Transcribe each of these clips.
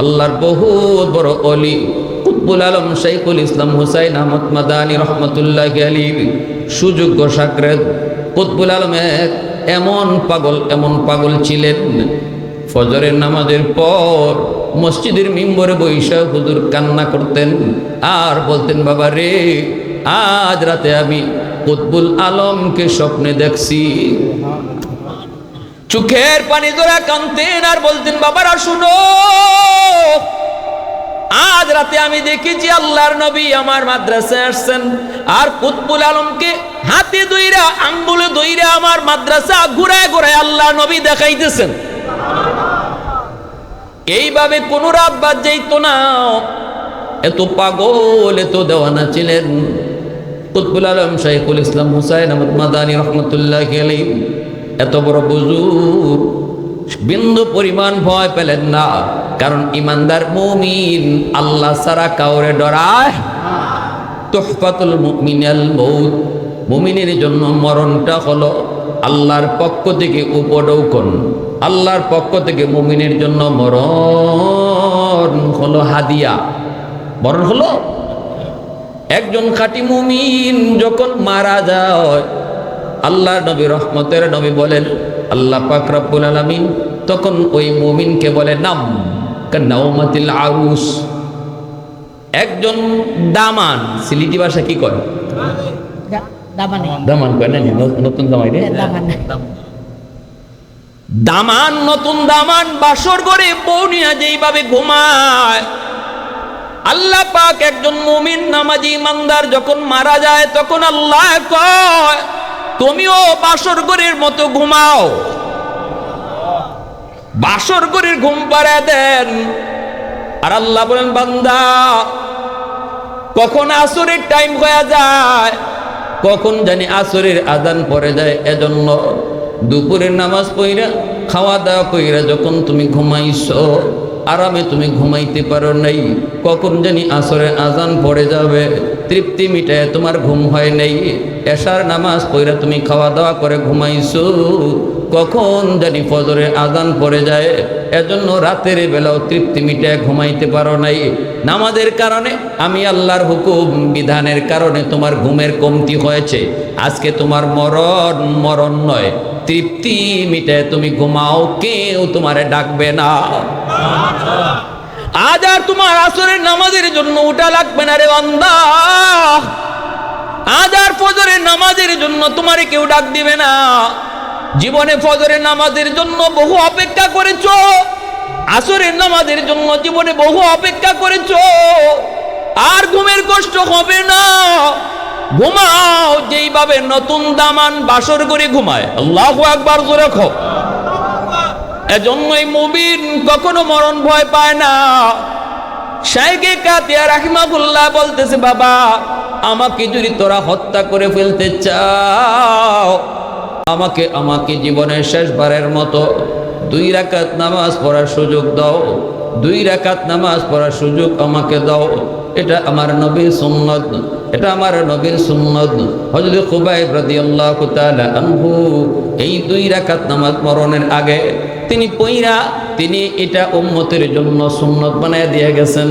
আল্লাহর বহুত বড় অলি কুতবুল আলম শাইখুল ইসলাম হুসাইন আহমদ মাদানী রহমতুল্লাহ আলী সুযোগ্য সাকরেদ কুতবুল আলমের এমন পাগল এমন পাগল ছিলেন। ফজরের নামাজের পর মসজিদের মিম্বরে বৈশা হুজুর কান্না করতেন, আর বলতেন, বাবা রে, আজ রাতে আমি কুতবুল আলমকে স্বপ্নে দেখছি। চোখের পানি ধরে কানতেন আর বলতেন, বাবারা, শুনো। আজ রাতে আমি দেখেছি আল্লাহর নবী আমার মাদ্রাসায় আসছেন আর কুতবুল আলমকে হাতে দইরা আঙ্গুলে দইরা আমার মাদ্রাসা ঘুরায় ঘুরায় আল্লাহ নবী দেখাইতেছেন। এইভাবে কোন রাত বাদ যাইত না। এত পাগল, এত দেওয়ানা ছিলেন। কুতবুল আলম শাইখুল ইসলাম হুসাইন আহমদ মাদানী রহমতুল্লাহ আলী এত বড় বুজুর। বিন্দু পরিমাণ ভয় পেলেন না, কারণ ইমানদার মুমিন আল্লাহ সারা কাউরে ডরায়। মুমিনের জন্য মরণটা হলো আল্লাহর পক্ষ থেকে উপডৌকন আল্লাহর পক্ষ থেকে মুমিনের জন্য মরণ হলো হাদিয়া। মরণ হলো একজন খাঁটি মুমিন যখন মারা যায় আল্লাহ নবী রহমতের নবী বলেন আল্লাহ পাক রব্বুল আলামিন তখন ওই মুমিনকে বলে নাম কান্নাউমাতিল আরুস। একজন দামান সিলিটি ভাষা কি কয়? দামান। কয় না নতুন দামাই রে? দামান। নতুন দামান বাসর করে যেইভাবে ঘুমায়। আল্লাহ পাক একজন মুমিন নামাজি ইমানদার যখন মারা যায় তখন আল্লাহ কয় তুমিও বাসর ঘরের মতো ঘুমাও। বাসর ঘরের ঘুম পাড়া দেন। আর আল্লাহ বলেন, বান্দা, কখন আসরের টাইম হয়ে যায়, কখন জানি আসরের আদান পড়ে যায়। এজন্য দুপুরের নামাজ পইরা খাওয়া দাওয়া কইরা যখন তুমি ঘুমাইছো, আরামে তুমি ঘুমাইতে পারো নাই, কখন জানি আসরের আজান পড়ে যাবে। তৃপ্তি মিটায় তোমার ঘুম হয় নাই। এশার নামাজ পইরা তুমি খাওয়া দাওয়া করে ঘুমাইছো। কখন জানি ফজরের আজান পড়ে যায়। এজন্য রাতের বেলাও তৃপ্তি মিটায় ঘুমাইতে পারো নাই। নামাজের কারণে আমি আল্লাহর হুকুম, বিধানের কারণে তোমার ঘুমের কমতি হয়েছে। আজকে তোমার মরণ মরণ নয়। তৃপ্তি মিটে তুমি ঘুমাও, কেউ তোমারে ডাকবে না। আজ আর তোমার আসরের নামাজের জন্য উঠা লাগবে না রে বান্দা। আজ আর ফজরের নামাজের জন্য তোমারে কেউ ডাক দিবে না। জীবনে ফজরের নামাজের জন্য বহু অপেক্ষা করেছ। আসরের নামাজের জন্য জীবনে বহু অপেক্ষা করেছ। আর ঘুমের কষ্ট হবে না। ঘুমাও, যেইভাবে নতুন দামান বাসর করে ঘুমায়। আল্লাহ একবার জোরে খো এজন্যই মুবিন কখনো মরণ ভয় পায় না। শাইকে কাতিয়া রাহিমাবুল্লাহ বলতেছে, বাবা, আমাকে যদি তোরা হত্যা করে ফেলতে চাও, আমাকে আমাকে জীবনের শেষবারের মতো দুই রাকাত নামাজ পড়ার সুযোগ দাও, দুই রাকাত নামাজ পড়ার সুযোগ আমাকে দাও, এটা আমার নবীর সুন্নত, এটা আমার নবীর সুন্নত। হজরত খুবাইব রাদিয়াল্লাহু তাআলা আনহু এই দুই রাকাত নামাজ মরণের আগে তিনি পইরা তিনি এটা উম্মতের জন্য সুন্নত বানায় দিয়ে গেছেন।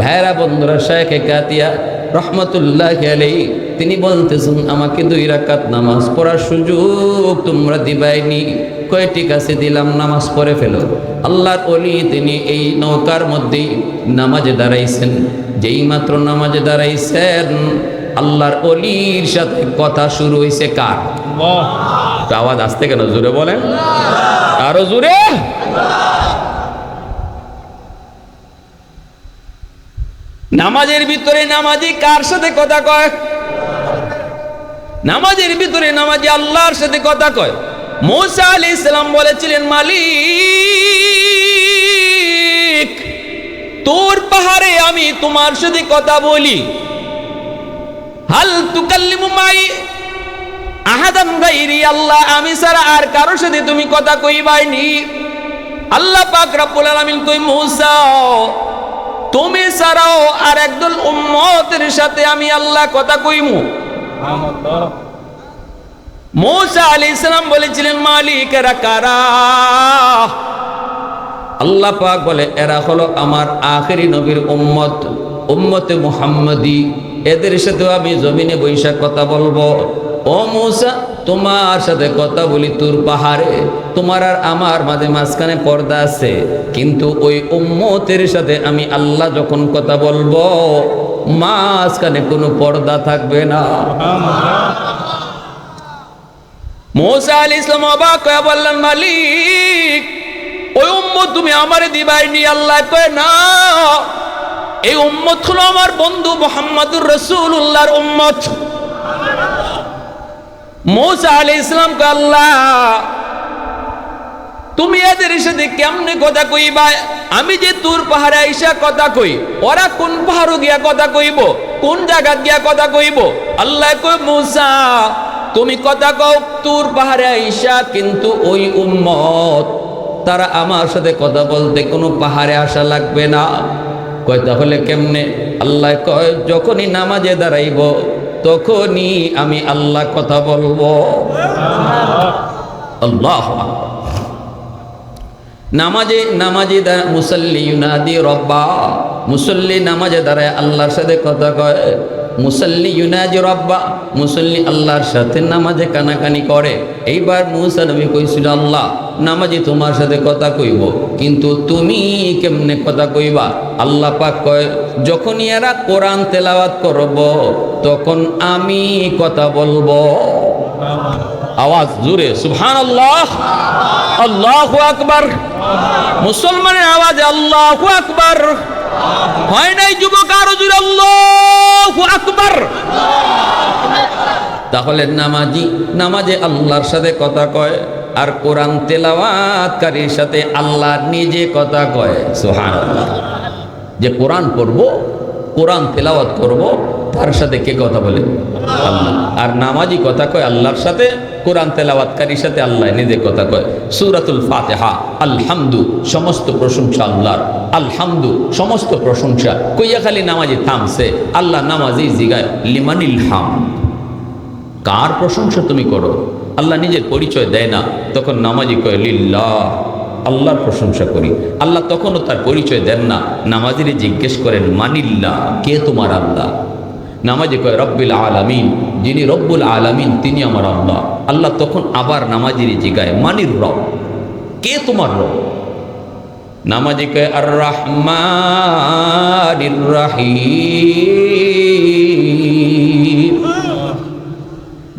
ভাইরা, বন্ধুরা, শেখে কাতিয়া রহমতুল্লাহ আলাই তিনি বলতেছেন, আমাকে দুই রাকাত নামাজ পড়ার সুযোগ তোমরা দিবাইনি। কয় ঠিক আছে দিলাম? নামাজ পড়ে ফেলো। আল্লাহর অলি তিনি এই নৌকার মধ্যেই নামাজে দাঁড়াইছেন। যেই মাত্র নামাজে দাঁড়াইছেন, আল্লাহর অলির সাথে কথা শুরু হয়েছে কার? আওয়াজ আসতে কেন? জোরে বলেন। আরও জোরে। নামাজের ভিতরে নামাজি কার সাথে কথা কয়? নামাজের ভিতরে নামাজি আল্লাহর সাথে কথা কয়। মৌসা আলী ইসলাম বলেছিলেন, মালিক, তোর পাহাড়ে আমি তোমার সাথে কথা বলি। হাল তুকাল্লিমু মাই আহাদান গাইরি আল্লাহ আমি ছাড়া আর কারোর সাথে তুমি কথা কইবাইনি। আল্লাহ পাক রব্বুল আলামিন কই মূসা তুমি ছাড়াও আর একদল উম্মতের সাথে আমি আল্লাহ কথা কইমু। মৌসা আলী ইসলাম বলেছিলেন মালিকেরা কারা? আল্লাহ পাক বলে এরা হলো আমার আখেরি নবীর উম্মত উম্মতে মুহাম্মদি। এদের সাথেও আমি জমিনে বৈশাখ কথা বলব। ও মৌসা, তোমার সাথে কথা বলি তোর পাহাড়ে। তোমার আর আমার মাঝে মাঝখানে পর্দা আছে। কিন্তু ওই উম্মতের সাথে আমি আল্লাহ যখন কথা বলব, মাঝখানে কোনো পর্দা থাকবে না। মৌসা আলী ইসলাম অবাক বললেন, মালিক, ওই উম্মত তুমি আমারে দিবাই নি আল্লাহ কয় না। এই উম্মত হলো আমার বন্ধু মোহাম্মদুর রসুল্লাহর উম্মত। মৌসা আলী ইসলাম আল্লাহ, তুমি এদের সাথে কেমনে কথা কইবা? আমি যে তোর পাহাড়ে আইসা কথা কই, ওরা কোন পাহাড় গিয়া কথা কইব? কোন জায়গা গিয়া কথা কইব? আল্লাহ কই মৌসা, তুমি কথা কও, তোর পাহাড়ে আইসা কিন্তু ওই উম্মত, তারা আমার সাথে কথা বলতে কোনো পাহাড়ে আসা লাগবে না। কয়, তাহলে কেমনে? আল্লাহ কয়, যখনই নামাজে দাঁড়াইব তখনই আমি আল্লাহ কথা বলব। আল্লাহ নামাজে নামাজে মুসল্লি ইউনাদি রব্বা, মুসল্লি নামাজে দাঁড়ায় আল্লাহর সাথে কথা কয়, মুসল্লি ইউনাজি রব্বা, মুসল্লি আল্লাহর সাথে নামাজে কানাকানি করে। এইবার মুসা নবী কইছিল, আল্লাহ, নামাজে তোমার সাথে কথা কইব, কিন্তু তুমি কেমনে কথা কইবা? আল্লাহ পাক কয়, যখনই এরা কোরআন তেলাওয়াত করব তখন আমি কথা বলব। আওয়াজ জুড়ে সুহান আল্লাহ আল্লাহ আকবার। মুসলমানের আওয়াজ আল্লাহ আকবার। হয় নাই যুবক আরও জুড়ে আল্লাহ আকবার। তাহলে নামাজি, নামাজে আল্লাহর সাথে কথা কয় আর কোরআন তেলাওয়াতকারীর সাথে আল্লাহ নিজে কথা কয়। সুহান যে কোরআন পড়ব, কোরআন তেলাওয়াত করব তার সাথে কে কথা বলে? আল্লাহ। আর নামাজি কথা কয় আল্লাহর সাথে? কোরআন তেলাওয়াতকারীর সাথে আল্লাহ নিজে কথা কয়। সুরাতুল ফাতেহা, আলহামদু, সমস্ত প্রশংসা আল্লাহর। আলহামদু, সমস্ত প্রশংসা। কইয়া খালি নামাজি থামছে। আল্লাহ নামাজি জিগায়, লিমানিল হাম। কার প্রশংসা তুমি করো? আল্লাহ নিজের পরিচয় দেয় না। তখন নামাজি কয়, লিল্লাহ। আল্লাহর প্রশংসা করি। আল্লাহ তখনও তার পরিচয় দেন না। নামাজিরে জিজ্ঞেস করেন মানিল্লা কে তোমার আল্লাহ? নামাজি কয়, রব্বিল আলামিন। যিনি রব্বুল আলামিন, তিনি আমার আল্লাহ। আল্লাহ তখন আবার নামাজিরে জিগায় মানির রব? কে তোমার রব? নামাজি কয় আর রহমান রাহিম।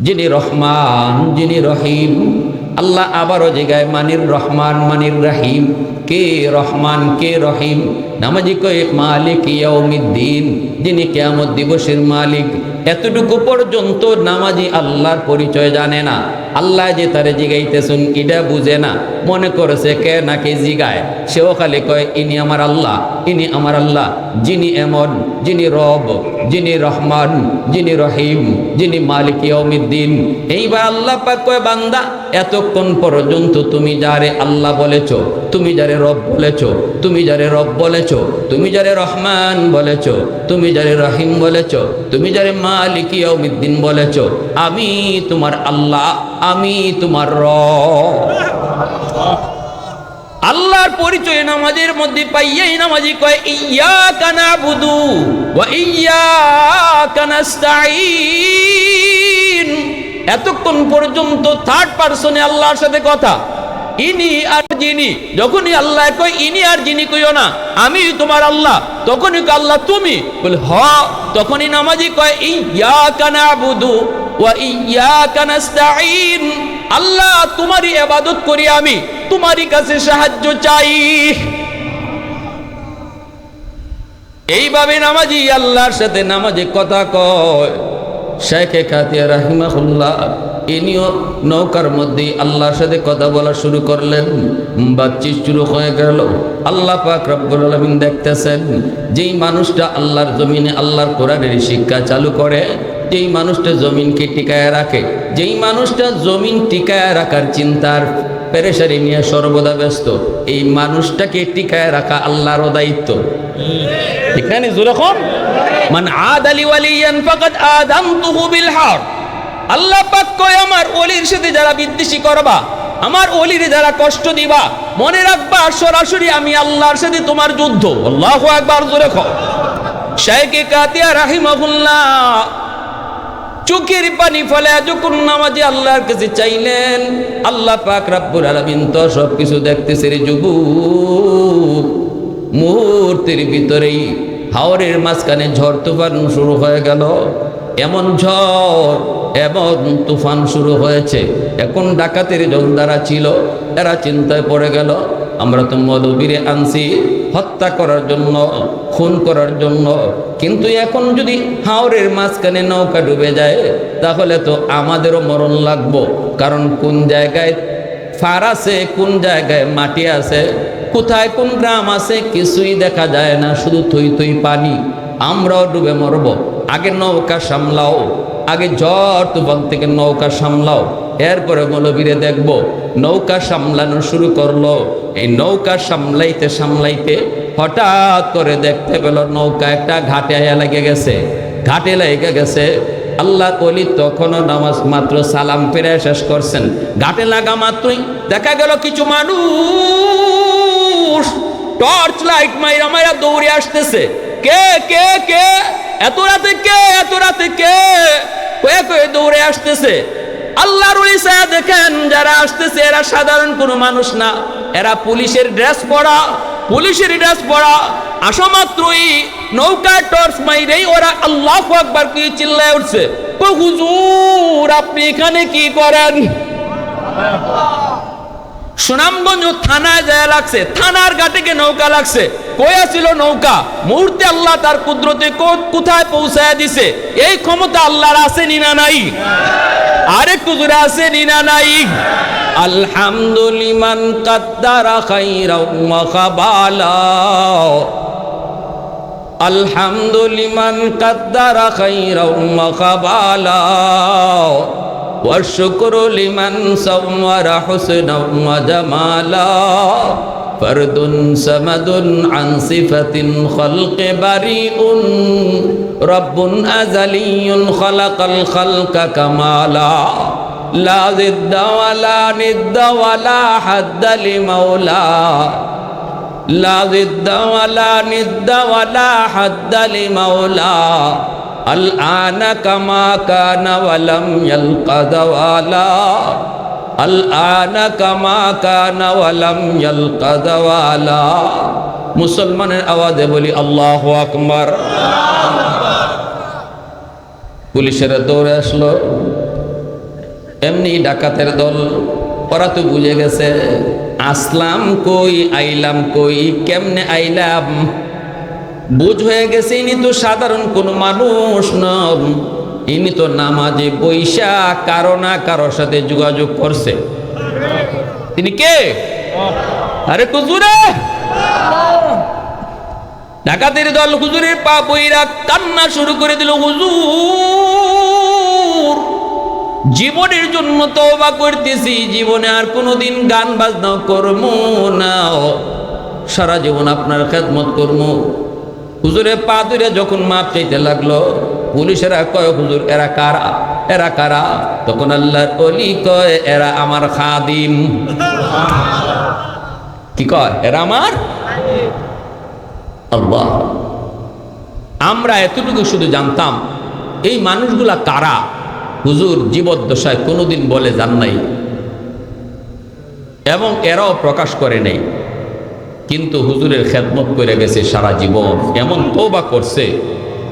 যিনি রহমান, যিনি রহিম। আল্লাহ আবারও জায়গায় মানির রহমান, মানির রাহিম, কে রহমান, কে রহিম? নামাজি কয়ে, মালিক ইয়াউমিদ্দিন, যিনি কেয়ামত দিবসের মালিক। এতটুকু পর্যন্ত নামাজি আল্লাহর পরিচয় জানে না। আল্লাহ যে তারে জিগাইতেছেন, এটা বুঝে না। মনে করেছে কে নাকি জিগায়। সেও খালি কয়, ইনি আমার আল্লাহ, ইনি আমার আল্লাহ, যিনি এমন যিনি রব, যিনি রহমান, যিনি রহিম, যিনি মালিক ইয়মিদ্দিন এইবার আল্লাহ পাক কয়, বান্দা, এতক্ষণ পর্যন্ত তুমি যারে আল্লাহ বলেছ, তুমি যারে রব বলেছ, তুমি যারে রব বলেছ, তুমি যারে রহমান বলেছ, তুমি যারে রহিম বলেছ, তুমি যারে মালিক ইয়মিদ্দিন বলেছ, আমি তোমার আল্লাহ, আমি তোমার রব। আল্লাহর পরিচয় নামাজের মধ্যে পাইয়াই নামাজি কয় ইয়া কানা কানাস্তাইন এতক্ষণ পর্যন্ত থার্ড পার্সনে আল্লাহর সাথে কথা। ইনি আর যিনি, যখনই আল্লাহ কয়, ইনি আর যিনি কইও না, আমি তোমার আল্লাহ। তখনই কয়, আল্লাহ, তুমি? বলে, হ। তখনই নামাজি কয় ইয়া কানা বুধু ইয়া কানাস্তাইন আল্লাহ, তোমারই ইবাদত করি আমি। তোমারই কাছে সাহায্য চাই। এইভাবে নামাজি আল্লাহর সাথে নামাজে কথা কয়। শেখে খাতিয়া রাহিমাহুল্লাহ, ইনিও নৌকার মধ্যে আল্লাহর সাথে কথা বলা শুরু করলেন। বাতচিত শুরু হয়ে গেল। আল্লাহ পাক আলামিন দেখতেছেন, যেই মানুষটা আল্লাহর জমিনে আল্লাহর কোরআনের শিক্ষা চালু করে যেই মানুষটা জমিনকে টিকায় রাখে, যেই মানুষটা জমিন টিকায় রাখার চিন্তার পেরেশারি নিয়ে সর্বদা ব্যস্ত, এই মানুষটাকে টিকায় রাখা আল্লাহরও দায়িত্ব। বিল হার। আল্লাহ পাক সাথে কষ্ট দিবা, মনে আমি আল্লাহর সাথে যুদ্ধ। আল্লাহ একবার চোখের পানি ফলে যখন নামাজি আল্লাহর কাছে চাইলেন, আল্লাহ পাক রাব্বুল আলামিন তো সব কিছু দেখতেছে রে যুবক। মুহূর্তের ভিতরেই হাওরের মাঝখানে ঝড় তুফান শুরু হয়ে গেল। এমন ঝড়, এমন তুফান শুরু হয়েছে। এখন ডাকাতের জলদারা ছিল, এরা চিন্তায় পড়ে গেল, আমরা তো মদবীরে আনছি। হত্যা করার জন্য, খুন করার জন্য। কিন্তু এখন যদি হাওরের মাঝখানে নৌকা ডুবে যায়, তাহলে তো আমাদেরও মরণ লাগবো। কারণ কোন জায়গায় ফার আছে, কোন জায়গায় মাটি আছে, কোথায় কোন গ্রাম আছে, কিছুই দেখা যায় না, শুধু থই থই পানি। আমরাও ডুবে মরব। আগে নৌকা সামলাও, আগে ঝড় তুফান থেকে নৌকা সামলাও। এরপরে মৌলবীরে দেখব, নৌকা সামলানো শুরু করল। এই নৌকা সামলাইতে সামলাইতে হঠাৎ করে দেখতে পেল নৌকা একটা ঘাটে আয়া লেগে গেছে। ঘাটে লেগে গেছে। আল্লাহ কলি তখনও নামাজ মাত্র সালাম ফিরে শেষ করছেন। ঘাটে লাগা মাত্রই দেখা গেল কিছু মানুষ টর্চ লাইট মাইরা মাইরা দৌড়ে আসতেছে। কে কে কে? এত রাতে কে, এত রাতে কে? কয়ে কয়ে দৌড়ে আসতেছে। আল্লাহর উলিসা দেখেন, যারা আসতেছে, এরা সাধারণ কোনো মানুষ না। এরা পুলিশের ড্রেস পরা, পুলিশের ড্রেস পরা। আসা নৌকা টর্চ মাইরেই ওরা আল্লাহ আকবার কি চিল্লায় উঠছে। হুজুর, আপনি এখানে কি করেন? সুনামগঞ্জ থানায় যায় লাগছে। থানার ঘাটে গিয়ে নৌকা লাগছে। কয়া ছিল নৌকা? মুহূর্তে আল্লাহ তার কুদরতে কোথায় পৌঁছায় দিছে? এই ক্ষমতা আল্লাহর আছে নিনা নাই? আরেক কুজুরে আছে নিনা নাই আলহামদুলিমান কাদ্দারা খাইরা ওয়া খাবালা আলহামদুলিমান কাদ্দারা খাইরা ওয়া খাবালা والشكر لمن صور حسنا وجمالا فرد سمد عن صفة خلق بريء رب أزلي خلق الخلق كمالا لا ضد ولا ند ولا حد لمولاه لا ضد ولا ند ولا حد لمولاه الآن كما كان ولم يلق زوالا الآن كما كان ولم يلق زوالا মুসলমানের আওয়াজে বলি আল্লাহ আকবার পুলিশেরা দৌড়ে আসলো। এমনি ডাকাতের দল, ওরা তো বুঝে গেছে, আসলাম কই, আইলাম কই, কেমনে আইলাম? বুঝ হয়ে গেছে, ইনি তো সাধারণ কোনো মানুষ নন। ইনি তো নামাজে বৈশা, কারও না কারোর সাথে যোগাযোগ করছে। তিনি কে? আরে কুজুরে! ডাকাতের দল হুজুরের পা বইরা কান্না শুরু করে দিল হুজুর জীবনের জন্য তওবা করতেছি জীবনে আর কোনোদিন গান বাজনা করব না। সারা জীবন আপনার খেদমত করব। হুজুরে পা ধরে যখন মাপ চাইতে লাগল পুলিশেরা কয় হুজুর এরা কারা? এরা কারা? তখন আল্লাহর অলি কয় এরা আমার খাদিম। কি কয়? এরা আমার আল্লাহ। আমরা এতটুকু শুধু জানতাম, এই মানুষগুলা কারা? হুজুর, জীবদ্দশায় কোনোদিন বলে যান নাই। এবং এরাও প্রকাশ করে নেই। কিন্তু হুজুরের খেদমত করে গেছে সারা জীবন। এমন তোবা করছে,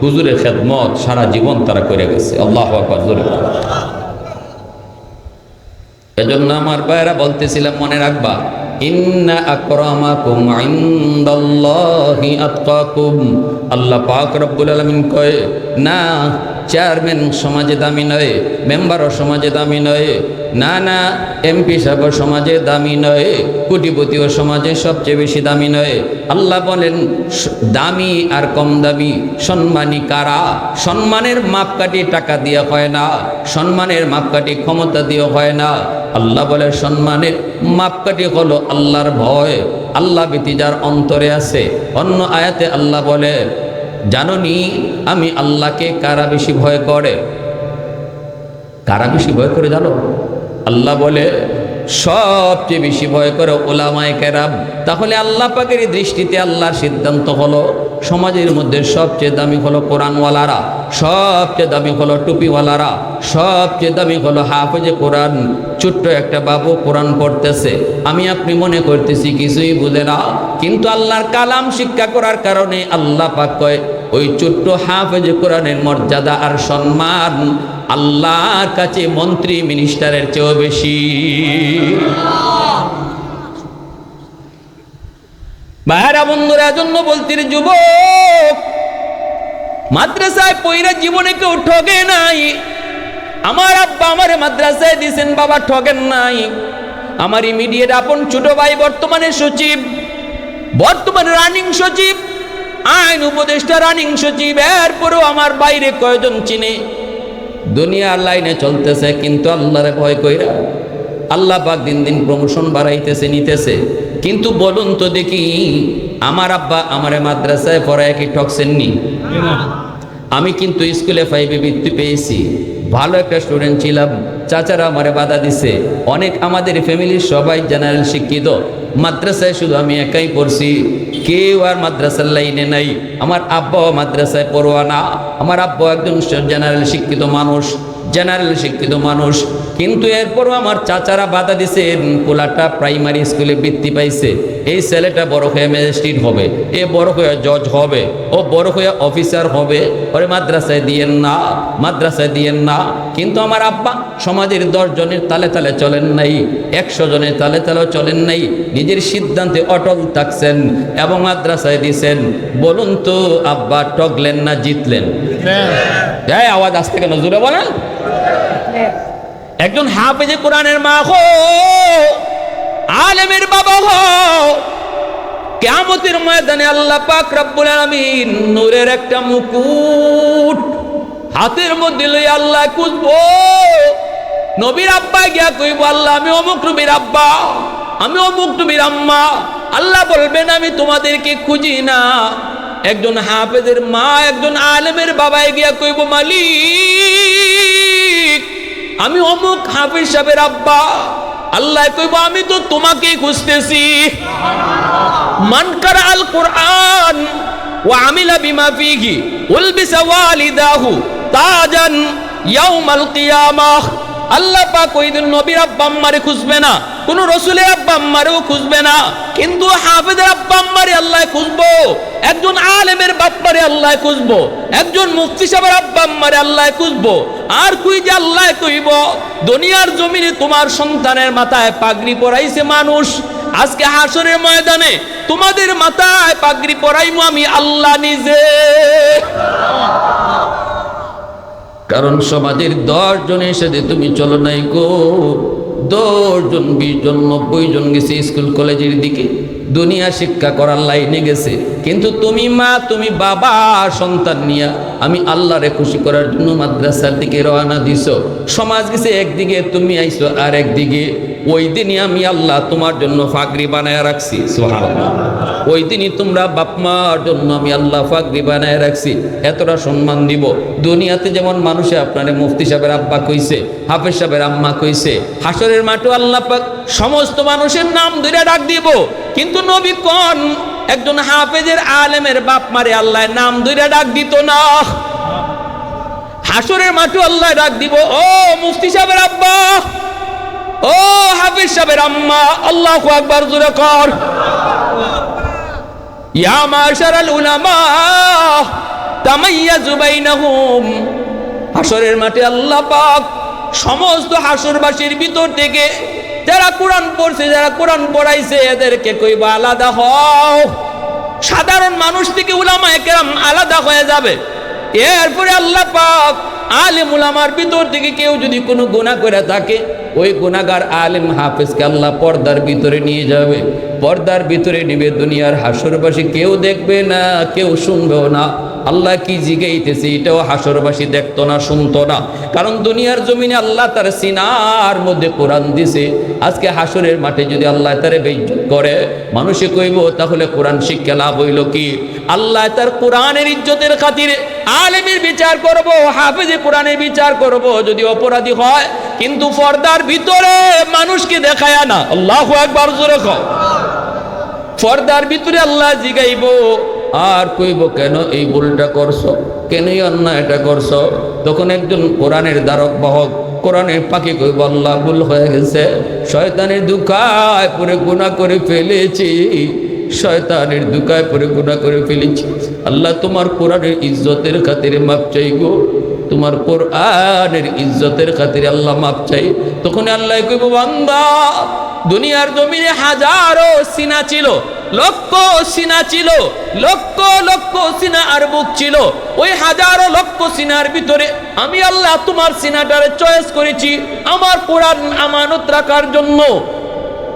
হুজুরের খেদমত সারা জীবন তারা করে গেছে। আল্লাহ। এজন্য আমার ভাইরা বলতেছিলাম, মনে রাখবা ইন্না আল্লাহ কয়, না, চেয়ারম্যান সমাজে নয় সমাজে নয়, না না, এমপি সমাজে নয় কোটিপতিও সমাজে সবচেয়ে বেশি দামি নয়। আল্লাহ বলেন দামি আর কম দামি, সম্মানী কারা? সম্মানের মাপকাঠি টাকা দিয়ে হয় না, সম্মানের মাপকাঠি ক্ষমতা দিয়ে হয় না। আল্লাহ বলে, সম্মানে মাপকাঠি হলো আল্লাহর ভয়। আল্লাহ ভীতি যার অন্তরে আছে। অন্য আয়াতে আল্লাহ বলে, জাননি আমি আল্লাহকে কারা বেশি ভয় করে? কারা বেশি ভয় করে জানো? আল্লাহ বলে, সবচেয়ে বেশি ভয় করে ওলামায় কেরাম। তাহলে আল্লাহ পাকের দৃষ্টিতে আল্লাহর সিদ্ধান্ত হলো সমাজের মধ্যে সবচেয়ে দামি হলো কোরআনওয়ালারা, সবচেয়ে দামি হলো টুপিওয়ালারা, সবচেয়ে দামি হলো হাফেজে কোরআন, ছোট্ট একটা বাবু কোরআন পড়তেছে। আমি আপনি মনে করতেছি কিছুই বুঝে না, কিন্তু আল্লাহর কালাম শিক্ষা করার কারণে আল্লাহ পাক কয়, ওই ছোট্ট হাফেজে কোরআনের মর্যাদা আর সম্মান আল্লাহর কাছে মন্ত্রী মিনিস্টারের চেয়েও বেশি। ভাইরা বন্ধুরা জন্য বলতির যুবক, মাদ্রাসায় পইরা জীবনে কেউ ঠগে নাই। আমার আব্বা আমার মাদ্রাসায় দিছেন, বাবা ঠগেন নাই। আমার ইমিডিয়েট আপন ছোট ভাই বর্তমানে সচিব, বর্তমানে রানিং সচিব, আইন উপদেষ্টা রানিং সচিব, এরপরেও আমার বাইরে কয়জন চিনে। দুনিয়ার লাইনে চলতেছে, কিন্তু আল্লাহরে ভয় কইরা আল্লাহ পাক দিন দিন প্রমোশন বাড়াইতেছে, নিতেছে। কিন্তু বলুন তো দেখি আমার আব্বা আমারে মাদ্রাসায় পড়ায় কি ঠকছেননি? আমি কিন্তু স্কুলে ফাইভে বৃত্তি পেয়েছি। ভালো একটা স্টুডেন্ট ছিলাম। চাচারা আমারে বাধা দিছে। অনেক আমাদের ফ্যামিলির সবাই জেনারেল শিক্ষিত। মাদ্রাসায় শুধু আমি একাই পড়ছি। কেউ আর মাদ্রাসার লাইনে নাই। আমার আব্বাও মাদ্রাসায় পড়ুয়া না। আমার আব্বা একজন জেনারেল শিক্ষিত মানুষ। জেনারেল শিক্ষিত মানুষ। কিন্তু এরপরও আমার চাচারা বাধা দিছে পোলাটা প্রাইমারি স্কুলে বৃত্তি পাইছে। এই ছেলেটা বড় হয়ে ম্যাজিস্ট্রেট হবে এ বড় হয়ে জজ হবে ও বড় হয়ে অফিসার হবে। ওরে মাদ্রাসায় দিয়েন না মাদ্রাসায় দিয়েন না। কিন্তু আমার আব্বা সমাজের জনের তালে তালে চলেন নাই একশো জনের তালে তালেও চলেন নাই নিজের সিদ্ধান্তে অটল থাকছেন এবং মাদ্রাসায় দিছেন। বলুন তো আব্বা টগলেন না জিতলেন? এই আওয়াজ আসতে কেন? জুড়ে বলেন। একজন হাফেজে কোরআনের মা আলেমের বাবা হো কেমতের ময়দানে আল্লাহ পাক রব্বুল আলামিন নূরের একটা মুকুট হাতের মধ্যে লই আল্লাহ খুঁজবো। নবীর আব্বা গিয়া কইব, আল্লাহ, আমি অমুক নবীর আব্বা, আমি অমুক নবীর আম্মা। আল্লাহ বলবেন, আমি তোমাদেরকে খুঁজি না। একজন হাফেজের মা, একজন আলেমের বাবায় গিয়া কইব, মালিক, আমি অমুক হাফিজ সাহেবের আব্বা আল্লাহ কইব, আমি তো তোমাকেই খুঁজতেছি। মান কারা আল কোরআন, ওয়া আমিলা বিমা ফিহি উলবিসা ওয়ালিদাহু তাজান ইয়াউমাল কিয়ামাহ। আল্লাহ পাক ওই দিন নবীর আব্বা আম্মারে খুঁজবে না, কোন রসুলের আব্বা আম্মারেও খুঁজবে না, কিন্তু হাফেজের আব্বা আম্মারে আল্লাহ খুঁজবো। একজন আলেমের বাপ্পারে আল্লাহ খুঁজবো, একজন মুফতি সাহেবের আব্বা আল্লাহ খুঁজবো, আর কুই যে আল্লাহ কইব? দুনিয়ার জমিনে তোমার সন্তানের মাথায় পাগড়ি পরাইছে মানুষ। আজকে হাসরের ময়দানে তোমাদের মাথায় পাগড়ি পরাইমু আমি আল্লাহ নিজে। কারণ সমাজের দশ জনের সাথে তুমি চলো নাই গো। দশ জন, বিশ জন, নব্বই জন গেছে স্কুল, কলেজের দিকে। দুনিয়া শিক্ষা করার লাইনে গেছে। কিন্তু তুমি মা তুমি বাবা সন্তান নিয়া আমি আল্লাহরে খুশি করার জন্য মাদ্রাসার দিকে রওনা দিছ। সমাজ গেছে একদিকে, তুমি আইছো আর একদিকে ওই দিনই আমি আল্লাহ তোমার জন্য ফাগরি বানায় রাখছি। ওই দিনই তোমরা বাপ মার জন্য আমি আল্লাহ ফাগরি বানায় রাখছি। এতটা সম্মান দিব। দুনিয়াতে যেমন মানুষে আপনার মুফতি সাহেবের আব্বা কইছে, হাফেজ সাহেবের আম্মা কইছে হাসরের মাঠও আল্লাহ পাক সমস্ত মানুষের নাম ধরে ডাক দিব। কিন্তু নবী কোন একজন হাফেজের আলেমের বাপ মারে আল্লাহ নাম ধরে ডাক দিত না। হাসরের মাঠও আল্লাহ ডাক দিব, ও মুফতি সাহেবের আব্বা, ও হাফিজ সাহেবের আম্মা, আল্লাহ আকবার, জোরে কর। ইয়া মাশারাল উলামা তামাইয়াজু বাইনাহুম। হাসরের মাঠে আল্লাহ পাক সমস্ত হাসরবাসীর ভিতর থেকে যারা কোরআন পড়ছে, যারা কোরআন পড়াইছে, এদেরকে কইবা আলাদা হও। সাধারণ মানুষ থেকে উলামা একরম আলাদা হয়ে যাবে। এরপরে আল্লাহ পাক আলেম উলামার ভিতর থেকে কেউ যদি কোনো গুনাহ করে থাকে, ওই গুনাগার আলেম হাফেজকে আল্লাহ পর্দার ভিতরে নিয়ে যাবে। পর্দার ভিতরে নিবে দুনিয়ার হাসরবাসী। কেউ দেখবে না, কেউ শুনবেও না। আল্লাহ কি জিগাইতেছে, এটাও হাসরবাসী দেখতো না, শুনতো না। কারণ দুনিয়ার জমিনে আল্লাহ তার সিনার মধ্যে কোরআন দিছে। আজকে হাসরের মাঠে যদি আল্লাহ তারে বেইজ্জত করে, মানুষে কইব, তাহলে কোরআন শিক্ষা লাভ হইল কি? আল্লাহ তার কোরআনের ইজ্জতের খাতিরে আলেমের বিচার করব, হাফেজে কোরআনের বিচার করব, যদি অপরাধী হয়, কিন্তু পর্দার ভিতরে মানুষকে দেখায় না। আল্লাহ একবার জোরে কও। পর্দার ভিতরে আল্লাহ জিগাইব, আর কইব, কেন এই ভুলটা করছ? কেন এই অন্যায়টা করছ? তখন একজন কোরআনের দ্বারক বাহক কোরআনের পাখি কইব, আল্লাহ ভুল হয়ে গেছে, শয়তানের দুঃখায় পরে গুণা করে ফেলেছি। শয়তানের দুঃখায় পরে গুণা করে ফেলেছি। আল্লাহ তোমার কোরআনের ইজ্জতের খাতিরে মাপ চাই গো। তোমার কোরআনের ইজ্জতের খাতিরে আল্লাহ মাপ চাই। তখন আল্লাহ কইব, বান্দা, দুনিয়ার জমিনে হাজারো সিনা ছিল, লক্ষ সিনা ছিল, লক্ষ লক্ষ সিনা আর বুক ছিল। ওই হাজারো লক্ষ সিনার ভিতরে আমি আল্লাহ তোমার সিনাটারে চয়েস করেছি। আমার কোরআন আমানত রাখার জন্য।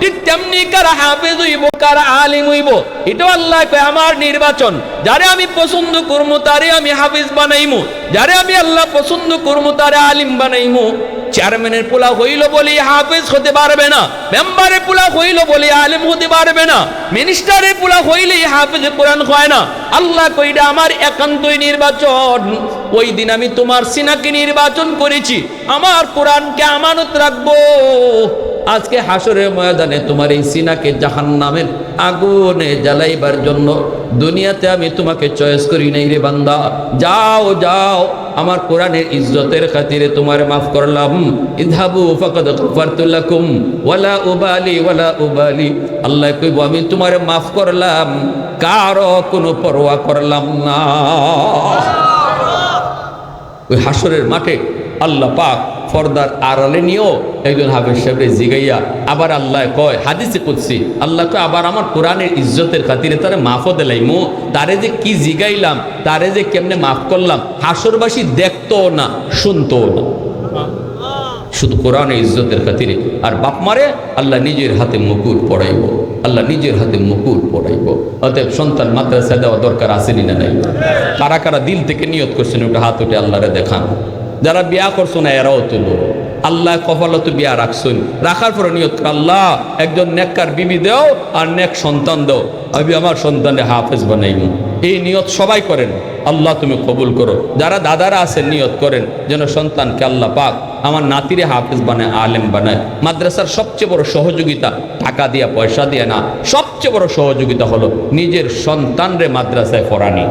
ঠিক তেমনি হাফেজ আলিম হইব আল্লাহ কয়, আমার নির্বাচন। যারে আমি আমি হাফিজ বানাইমু। যারে আমি আল্লাহ আলিম বানাইমু। চেয়ারম্যানের পোলা হইল বলে হাফেজ হতে পারবে না। মেম্বারের পোলা হইল বলে আলিম হতে পারবে না। মিনিস্টারের পোলা হইলেই হাফেজ কোরআন হয় না। আল্লাহ কইটা আমার একান্তই নির্বাচন। ওই দিন আমি তোমার সিনাকে নির্বাচন করেছি। আমার কোরআনকে আমানত রাখব। আজকে হাসরের ময়দানে তোমার এই সিনাকে জাহান নামের আগুনে জ্বালাইবার জন্য দুনিয়াতে আমি তোমাকে চয়েস করি নাই রে বান্দা। যাও যাও, আমার কোরআনের ইজ্জতের খাতিরে তোমার মাফ করলাম। ইধাবু ফাকাদ গফারতু লাকুম, ওয়ালা উবালি ওয়ালা উবালি। আল্লাহ কইব, আমি তোমার মাফ করলাম, কারও কোনো পরোয়া করলাম না। ওই হাসরের মাঠে আল্লাহ পাক ফর্দার আড়ালে নিয়েও একজন হাফেজ সাহেবের জিগাইয়া আবার আল্লাহ কয়, হাদিসে করছি আল্লাহ কয়, আবার আমার কোরআনের ইজ্জতের খাতিরে তারে মাফও দিলাইমু, তারে যে কি জিগাইলাম, তারে যে কেমনে মাফ করলাম, হাসরবাসী দেখতো না শুনতো না। শুধু কোরআনের ইজ্জতের খাতিরে। আর বাপ মারে, আল্লাহ নিজের হাতে মুকুট পড়াইব আল্লাহ নিজের হাতে মুকুট পড়াইব অতএব সন্তান মাদ্রাসা দেওয়া দরকার আসেনি না নাই? কারা কারা দিল থেকে নিয়ত করছেন, ওটা হাত উঠে আল্লাহরে দেখান। যারা বিয়া করছ না, এরাও তুলো আল্লাহ কপালত বিয়া রাখছেন রাখার পরে নিয়ত আল্লাহ, একজন নেককার বিবি দেও আর নেক সন্তান দেও। আমি আমার সন্তানে হাফেজ বানাইব। এই নিয়ত সবাই করেন। আল্লাহ তুমি কবুল করো। যারা দাদারা আছেন নিয়ত করেন যেন সন্তানকে আল্লাহ পাক আমার নাতিরে হাফেজ বানায়, আলেম বানায়। মাদ্রাসার সবচেয়ে বড় সহযোগিতা টাকা দিয়া, পয়সা দিয়ে না, সবচেয়ে বড় সহযোগিতা হলো নিজের সন্তানরে মাদ্রাসায় পড়ানি।